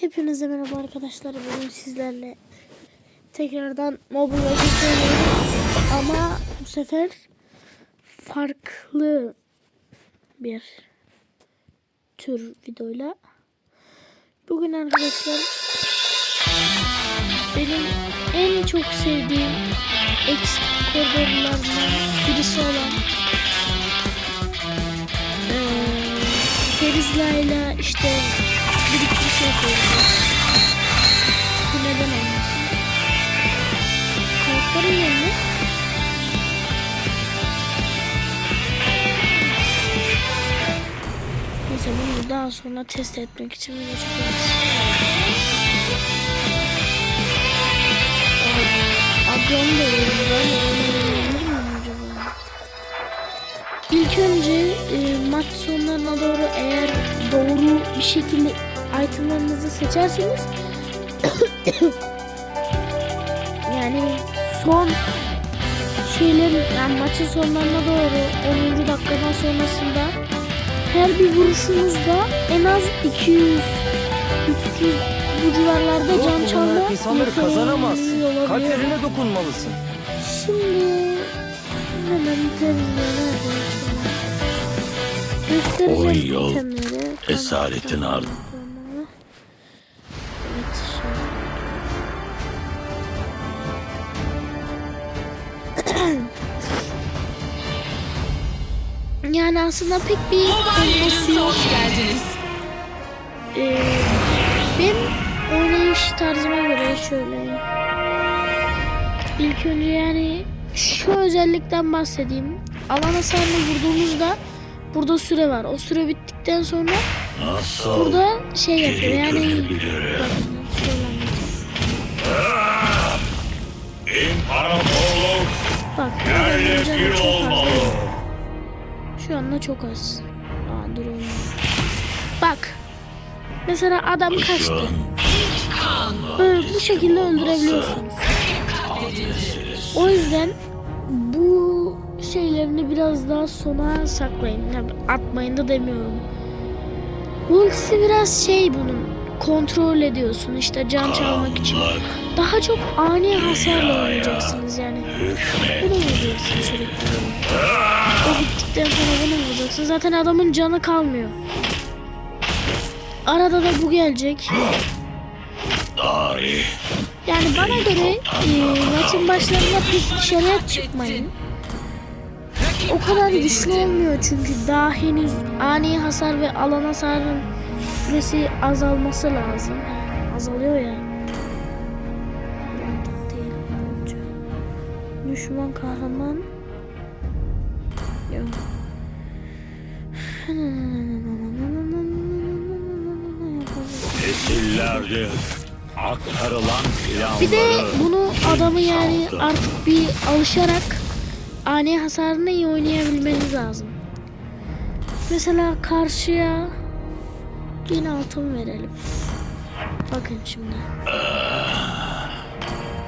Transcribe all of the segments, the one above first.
Hepinize merhaba arkadaşlar. Bugün sizlerle tekrardan Mobile Legends. Ama bu sefer farklı bir tür videoyla. Bugün arkadaşlar benim en çok sevdiğim eksik birisi olan eee Ferizla'yla işte bir iki bir şey koyacağız. Bu neden olmasın? Karakterin yerine Neyse bunu daha sonra test etmek için video çekeceğiz. Ablam da? İlk önce e, maç sonlarına doğru eğer doğru bir şekilde itemlarınızı seçerseniz yani son şeylerin yani maçın sonlarına doğru 10. dakikadan sonrasında her bir vuruşunuzda en az 200 300 bu civarlarda Yok, can çalma insanları olabiliyor. Kalplerine dokunmalısın. Şimdi hemen itemleri göstereceğim itemleri. esaretin ardından. Yani aslında pek bir kombosu yok. geldiniz. Ee, ben oynayış tarzıma göre şöyle. İlk önce yani şu özellikten bahsedeyim. Alan hasarını vurduğumuzda burada süre var. O süre bittikten sonra Nasıl burada şey yapıyor yani? Bakın, Bak Anda çok az. Aa dur oğlum. Bak. Mesela adam kaçtı. Böyle bu şekilde öldürebiliyorsunuz. O yüzden bu şeylerini biraz daha sona saklayın. Atmayın da demiyorum. Ultisi biraz şey bunun. Kontrol ediyorsun işte can çalmak için. Daha çok ani hasarla oynayacaksınız yani. Bunu vuracaksın sürekli. O bittikten sonra bunu vuracaksın. Zaten adamın canı kalmıyor. Arada da bu gelecek. Yani bana göre e, maçın başlarında pek dışarıya çıkmayın. O kadar güçlü olmuyor çünkü daha henüz ani hasar ve alan hasarının süresi azalması lazım. Yani azalıyor ya. Düşman kahraman yok. nesillerdir aktarılan Bir de planları bunu adamı yani artık bir alışarak ani hasarını iyi oynayabilmeniz lazım. Mesela karşıya bin altın verelim. Bakın şimdi.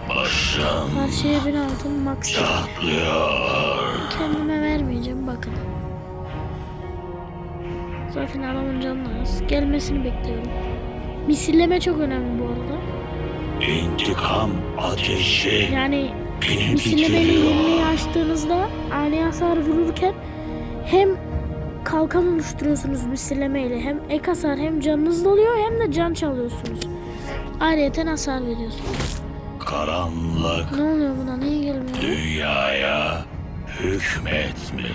başım Karşıya bin altın max. çatlıyor. Kendime vermeyeceğim bakın. Zaten adamın canı az. Gelmesini bekliyorum. Misilleme çok önemli bu arada. İntikam ateşi Yani beni Misillemeyi bitiriyor. yenmeyi açtığınızda ani hasar vururken hem kalkan oluşturuyorsunuz misillemeyle hem ek hasar hem canınız doluyor hem de can çalıyorsunuz. Ayrıyeten hasar veriyorsunuz. Karanlık Ne oluyor buna? Niye gelmiyor? dünyaya hükmetmeli.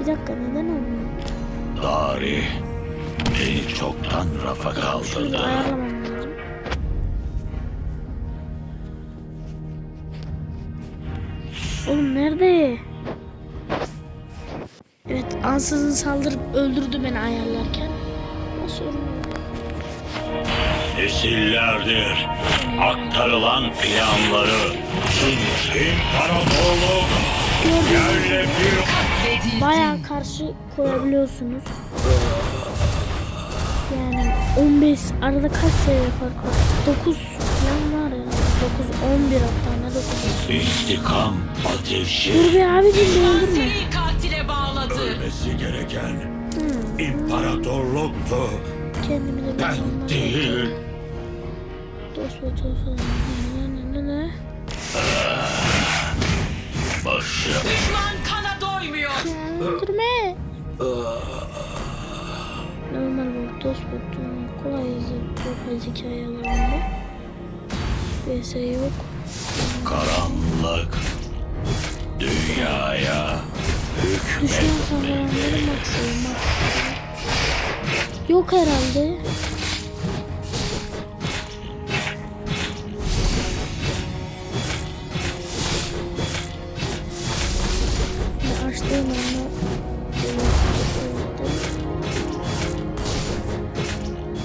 Bir dakika neden olmuyor? Tarih beni çoktan rafa kaldırdı. Oğlum nerede? Evet ansızın saldırıp öldürdü beni ayarlarken. O sorun. Nesillerdir aktarılan planları İmparatorluk yerle bir karşı koyabiliyorsunuz. Yani 15 arada kaç seviye fark var? 9 falan var ya. 9 11 hatta ne 9 İntikam ateşi. Dur bir abicim bir öldürme. Seni katile bağladı. Ölmesi gereken Hmm, imparatorluktu. kendimi de Ben değil. Dost ve dost. Ne ne ne ne. Başı Düşman kana doymuyor. Ya, Öldürme. Normal bir dost buldum. Kolay yazı. Yapay zeka yalanında. VS yok. karanlık dünyaya Düşman saldırıları maksimum maksimum. Yok herhalde. Açtığım anda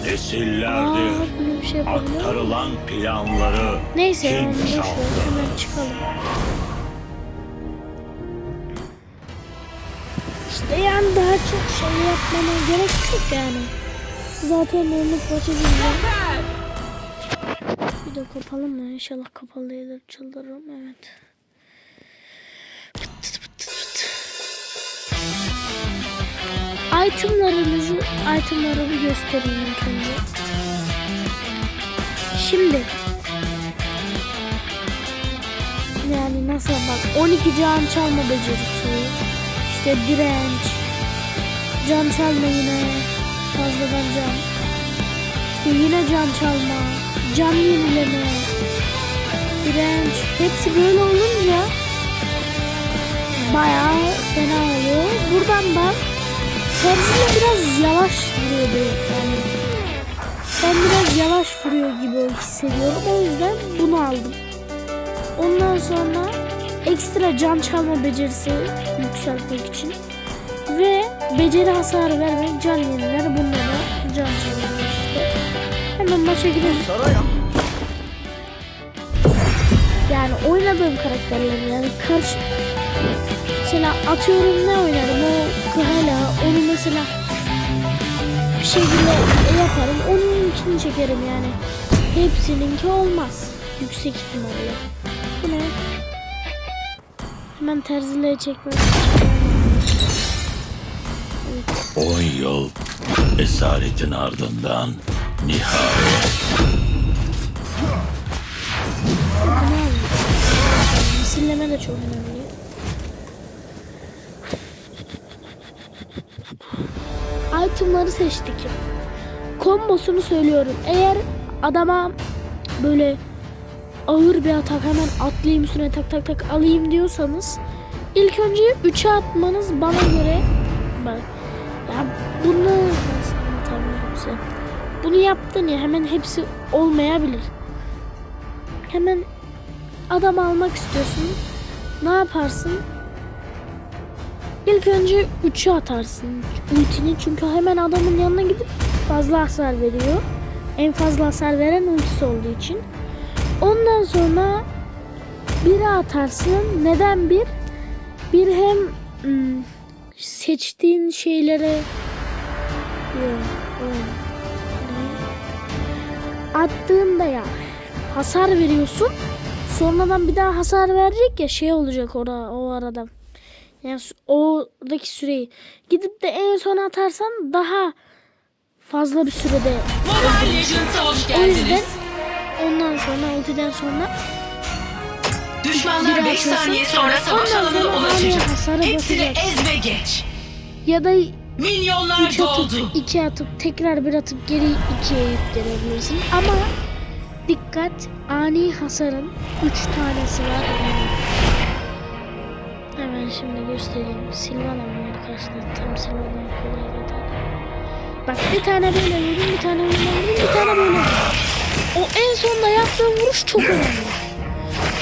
nesillerdir şey yapabilir miyim? aktarılan planları Neyse kim onu boş ver. Hemen çıkalım. İşte yani daha çok şey yapmama gerek yok yani. Zaten başı güzel. Bir de kapalım mı? İnşallah kapalı değildir. Çıldırırım. Evet. Itemlarınızı, itemları bir göstereyim önce. Şimdi. Yani nasıl bak 12 can çalma becerisi işte direnç can çalma yine fazladan can. İşte yine can çalma can yenileme direnç hepsi böyle olunca bayağı fena oluyor. Buradan ben tersine biraz yavaş vuruyordu yani ben biraz yavaş vuruyor gibi hissediyorum. O yüzden bunu aldım. Ondan sonra ekstra can çalma becerisi yükseltmek için ve beceri hasarı vermek can yeniler bunlara can çalıyor işte. Hemen maça gidelim. Saray Yani oynadığım karakterler yani karşı mesela atıyorum ne oynarım o Kıhala onu mesela şekilde yaparım onunkini çekerim yani hepsininki olmaz yüksek ihtimalle bu ne hemen terziliğe çekmek evet. 10 yıl esaretin ardından nihayet. Misilleme de çok önemli. Itemları seçtik. Kombosunu söylüyorum. Eğer adama böyle ağır bir atak hemen atlayayım üstüne tak tak tak alayım diyorsanız ilk önce 3'e atmanız bana göre bak ya bunu size? Bunu yaptın ya hemen hepsi olmayabilir. Hemen adam almak istiyorsun. Ne yaparsın? İlk önce 3'ü atarsın ultini çünkü hemen adamın yanına gidip fazla hasar veriyor. En fazla hasar veren ultisi olduğu için. Ondan sonra 1'e atarsın. Neden bir? Bir hem hmm, seçtiğin şeylere Yok, attığında ya hasar veriyorsun. Sonradan bir daha hasar verecek ya şey olacak ora, o arada. Yani oradaki süreyi gidip de en son atarsan daha fazla bir sürede Mobile Legends'a hoş o yüzden geldiniz. ondan sonra ultiden sonra Düşmanlar bir 5 atıyorsun. saniye sonra savaş alanına ulaşacak. Hepsini ez ve geç. ya da Milyonlar 3 atıp doldu. 2 atıp tekrar bir atıp geri 2'ye yüklenebilirsin. Ama dikkat ani hasarın 3 tanesi var. Hemen şimdi göstereyim. Silvana mı karşıda? Tam Silvana'ya kolay gider. Bak bir tane böyle vurdum, bir tane böyle vurdum, bir tane böyle. O en sonda yaptığım vuruş çok önemli.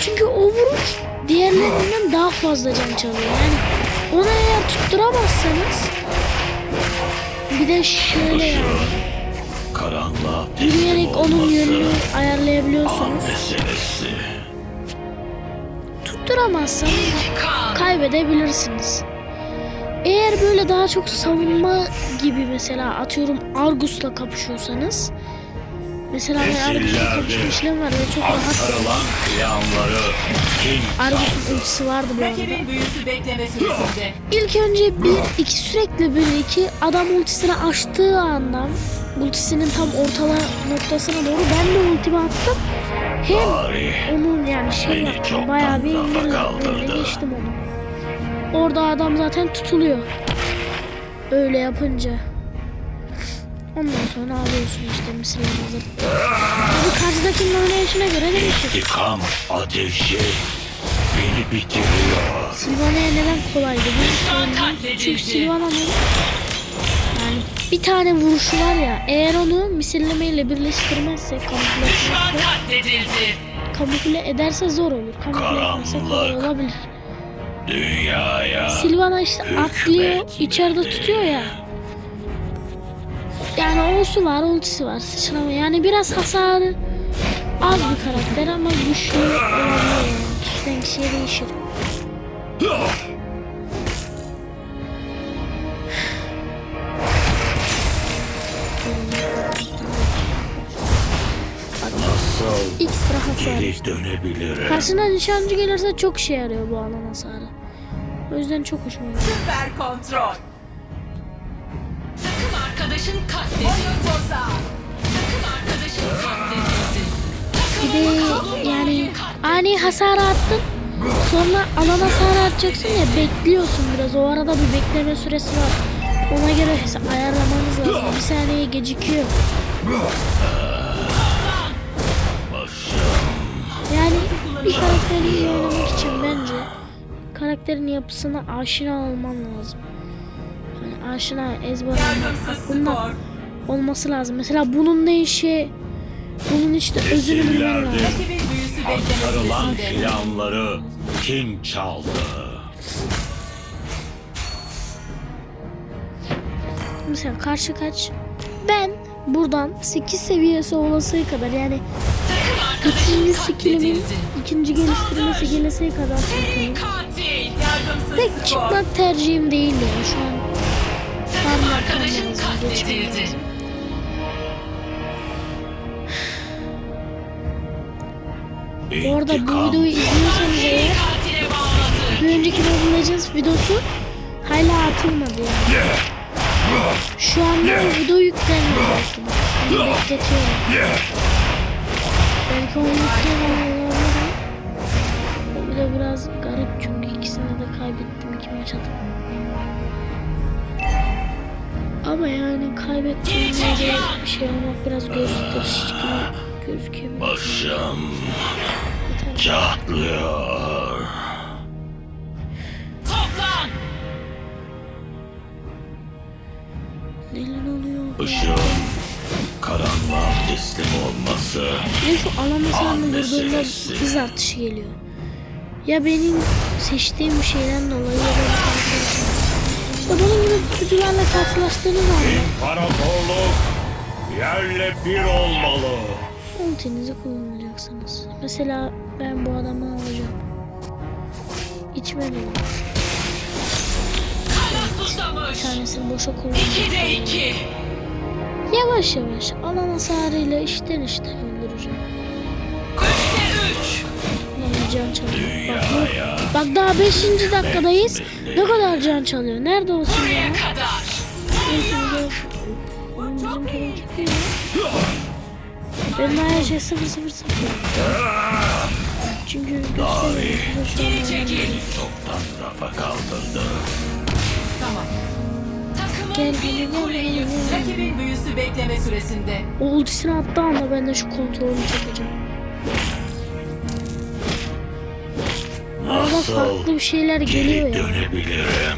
Çünkü o vuruş diğerlerinden daha fazla can çalıyor. Yani ona eğer tutturamazsanız bir de şöyle yani karanlığa yürüyerek onun yönünü an ayarlayabiliyorsunuz. meselesi. Tutturamazsanız kaybedebilirsiniz. Eğer böyle daha çok savunma gibi mesela atıyorum Argus'la kapışıyorsanız Mesela ben kapışma işlemi var ve çok rahat. Argus'un ultisi vardı bu arada. İlk önce bir iki sürekli bir iki adam ultisini açtığı anda ultisinin tam ortala noktasına doğru ben de ultimi attım. Hem Tarih onun yani şey Beni çoktan bayağı bir rafa kaldırdı. geçtim onu. Orada adam zaten tutuluyor. Öyle yapınca. Ondan sonra alıyorsun işte mısırları hazır. Tabii karşıdakinin oynayışına göre değişir. intikam ateşi beni bitiriyor. Silvana'ya neden kolaydı bu Düşman sorun? katledildi. Çünkü Silvana'nın yani bir tane vuruşu var ya eğer onu misillemeyle birleştirmezse kamufle kamufle ederse zor olur. Kamufle etmezse kolay olabilir. Dünyaya Silvana işte atlıyor içeride tutuyor ya. Yani olsu var ultisi var sıçrama yani biraz hasarı az bir karakter ama güçlü olabiliyor yani. Kişiden kişiye değişir. Geri dönebilirim? Karşına nişancı gelirse çok işe yarıyor bu alan hasarı. O yüzden çok hoşuma gidiyor. Süper kontrol. Takım arkadaşın katledildi. Takım arkadaşın katledildi. Bir de yani ani hasar attın. Sonra alan hasarı atacaksın ya bekliyorsun biraz. O arada bir bekleme süresi var. Ona göre ayarlamanız lazım. Bir saniye gecikiyor. Yani bir karakteri iyi oynamak için bence karakterin yapısına aşina olman lazım. Yani aşina ezber olmak. Olması lazım. Mesela bunun ne işi bunun işte özünü bilmen lazım. Aktarılan planları kim çaldı? Mesela karşı kaç ben buradan 8 seviyesi olasıya kadar yani İkinci skillimin ikinci geliştirmesi gelesiye kadar Pek çıkmak tercihim değil yani şu an. Tam arkadaşın katledildi. Bu arada bu videoyu izliyorsanız eğer bir önceki Mobile Legends videosu hala atılmadı yani. Şu anda o video yüklenmiyor bekletiyorum. Bir de biraz garip çünkü ikisini de kaybettim iki maç. Ama yani kaybettiğim yerde bir şey olmak biraz göz karışık gözükebilir. başım çatlıyor. Toplan. Neler oluyor? Işığın karanlığa teslim olması Ve şu vurduğunda meselesi. hız artışı geliyor. Ya benim seçtiğim bir şeyden dolayı ya da. İşte bunun gibi tutucularla karşılaştığınız anda İmparatorluk yerle bir olmalı. ultinizi kullanacaksınız. Mesela ben bu adamı alacağım. İçme benim. Kana susamış. Bir tanesini boşa 2'de kullanacağım. 2. Yavaş yavaş alan hasarıyla işten işten öldüreceğim. 3'te 3. Lan can çalıyor. Bak, bak daha 5. dakikadayız. Ne kadar can çalıyor? Nerede olsun ya? Benim her şey sıfır sıfır sıfır. Çünkü gösteriyor. Geri çekil. çoktan rafa kaldırdı. Gel, gel, gel. Rakibin büyüsü bekleme süresinde. O ultisini attığı anda ben de şu kontrolünü çekeceğim. Nasıl farklı bir şeyler geliyor geri ya. dönebilirim?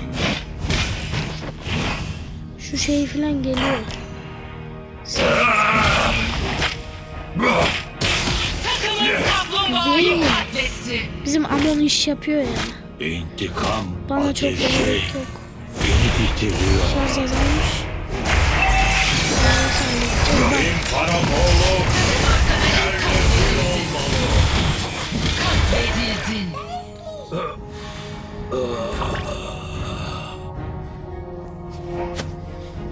Şu şey falan geliyor. Takımın kaplumbağayı Güzel. katletti. Bizim Amon iş yapıyor ya. İntikam Bana çok ateşi gerek yok. Beni bitiriyor. Şarj azalmış. İmparatorluk Katledildin.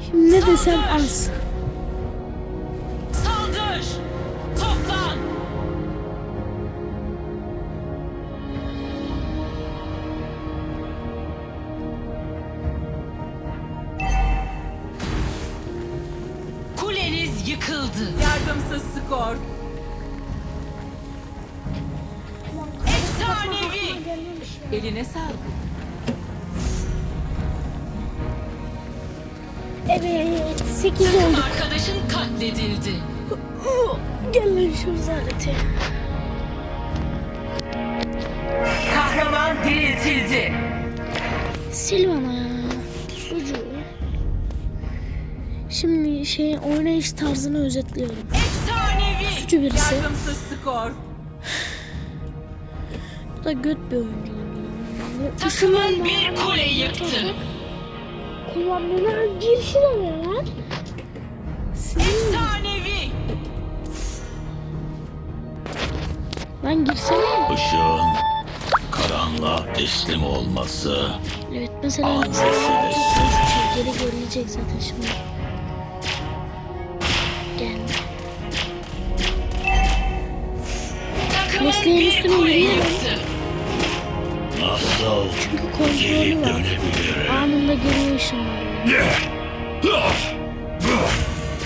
Şimdi ne desem az. Diriltildi. Silvana. Sucu. Şimdi şey oynayış tarzını özetliyorum. Efsanevi. Suçu birisi. Yardımsız skor. Bu da göt bir oyuncu. Takımın bir kule yıktı. Kullanmalar girişi de ne lan? Efsanevi. lan girsene. Işığın karanlığa teslim olması Evet mesela mesela geri görülecek zaten şimdi. Gel. Takımın Mesleğin üstüne yıktı. nasıl Çünkü kontrolü var. dönebilirim? Anında geri ışınlar.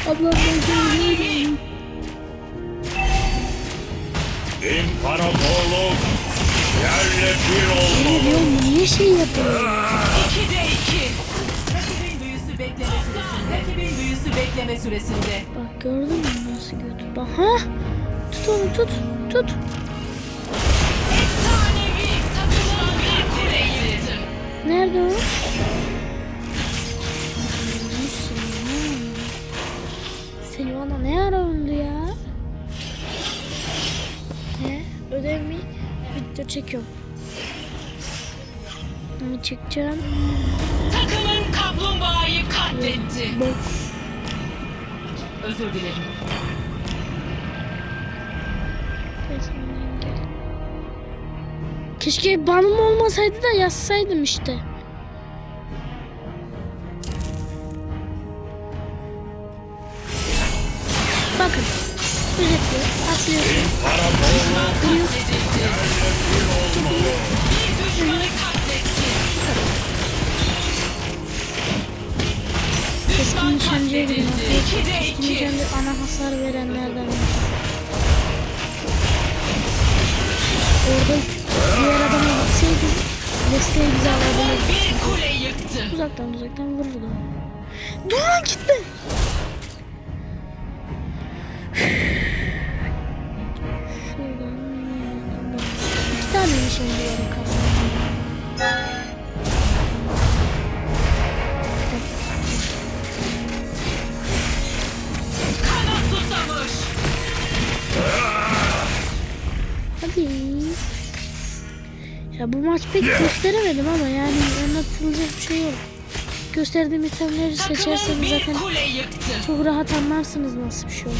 Ablam ben geliyorum. İmparatorluk yerle bir olmalı. diyorum niye şey yapıyor? 2'de 2. Rakibin büyüsü bekleme süresinde. Rakibin büyüsü bekleme süresinde. Bak gördün mü nasıl götür? Bak ha? Tut onu tut. Tut. Nerede o? Silvana ne ara öldü ya? Video çekiyorum. Ne çekeceğim? Takımın kaplumbağayı katletti. Bok. Özür dilerim. Keşke banım olmasaydı da yazsaydım işte. Keskin nişancıya gidin. İkide Keskin iki. nişancı ana hasar verenlerden. Orada diğer adama gitseydim desteği güzel adama Bir kule yıktı. Uzaktan uzaktan vururdu. Dur lan gitme. Ya bu maç pek gösteremedim ama yani anlatılacak bir şey yok. Gösterdiğim itemleri seçerseniz zaten çok rahat anlarsınız nasıl bir şey olduğunu.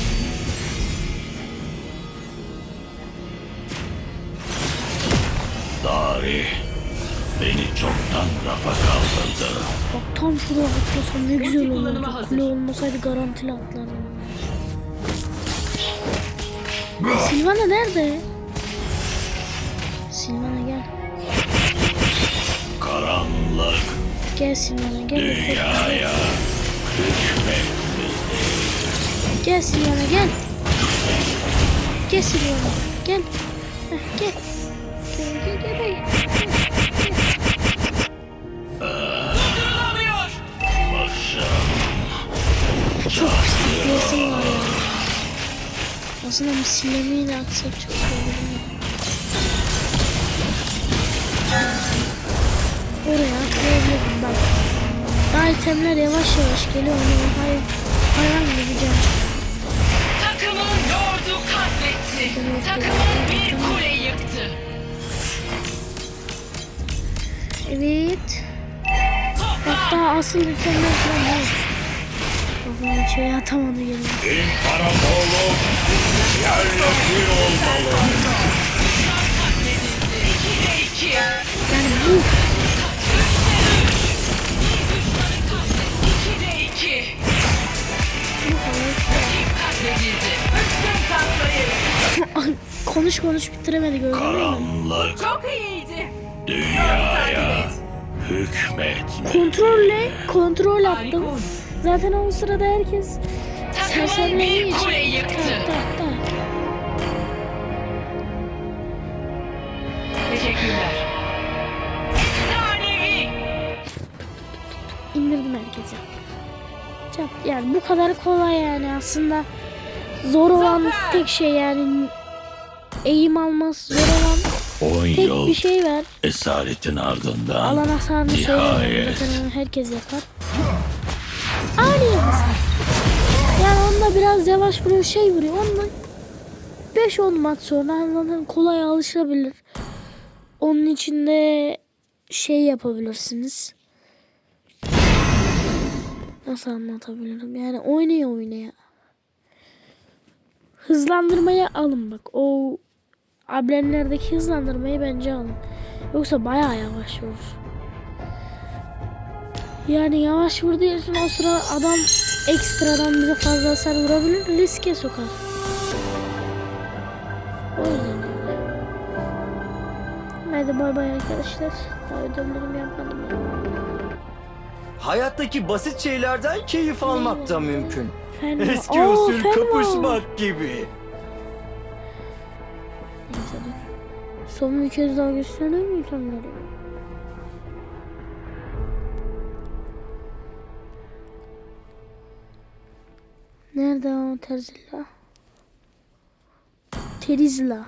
Tarih beni çoktan rafa kaldırdı. Bak tam şuraya atlasam ne güzel olurdu. Kule olmasaydı garantili atlardım. Silvana nerede? Silvana gel. Karanlık Gel Silvana gel. dünyaya hükmetti. Gel Silvana gel. Gel Silvana gel. Heh, gel. Gel gel gel. gel. Çok pis atlayasım var ya. Aslında misillemeyi de atsak çok iyi olur. Oraya atlayabilirim bak. Daha itemler yavaş yavaş geliyor. Onu hayır. Hayvan gibi can. Takımın lordu katletti. Takımın bir kule yıktı. Evet. Bak daha asıl itemler falan var. Bak ben içeri atamadı geliyor. İmparatorluk yerle bir olmalı. Katledildi. 2'de 2. Yani bu konuş konuş bitiremedi gördün mü? Karanlık Çok iyiydi. dünyaya hükmet. Kontrolle kontrol attım. Zaten o sırada herkes Sersemlerin için. kule yıktı. Tak tak tak. Teşekkürler. Efsanevi. İndirdim herkese. Yani bu kadar kolay yani aslında. Zor olan Zafer! tek şey yani eğim alması zor olan On tek yıl bir şey var. esaretin ardından Alan hasarını nihayet onu herkes yapar. Ani hasar. Yani onda biraz yavaş vuruyor şey vuruyor. Onda 5-10 maç sonra zaten kolay alışabilir. Onun içinde şey yapabilirsiniz. Nasıl anlatabilirim? Yani oynaya oynaya. Hızlandırmayı alın bak. O amblemlerdeki hızlandırmayı bence alın. Yoksa bayağı yavaş vurur. Yani yavaş vurduğu için o sıra adam ekstradan bize fazla hasar vurabilir. Riske sokar. O yüzden. Hadi bay bay arkadaşlar. Daha ödevlerimi yapmadım ya. Hayattaki basit şeylerden keyif almak da mümkün. Fenwa. Eski Oo, usul Fenwa. kapışmak gibi. Son bir kez daha gösterir mi itemleri? Nerede o Terzilla? Terizla.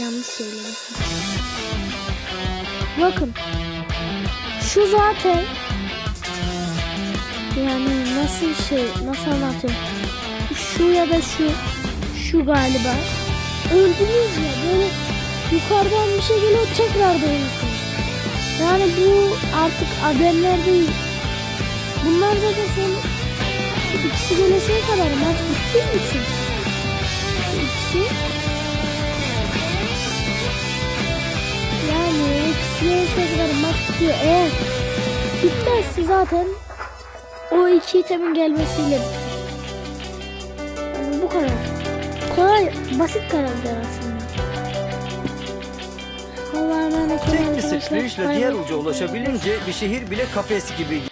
Yanlış söyledim. Bakın. Şu zaten yani nasıl şey nasıl anlatayım? Şu ya da şu şu galiba öldünüz ya böyle yukarıdan bir şey geliyor tekrar doğuyorsunuz. Yani bu artık ademler değil. Bunlar zaten son ikisi geleseye kadar maç bittiği için. Şu ikisi yani ikisi geleseye kadar maç bitiyor. Eğer bitmezse zaten o iki itemin gelmesiyle. Yani bu kadar. Kolay, basit karakter aslında. Tek bir sıçrayışla diğer uca ulaşabilince bir şehir bile kafes gibi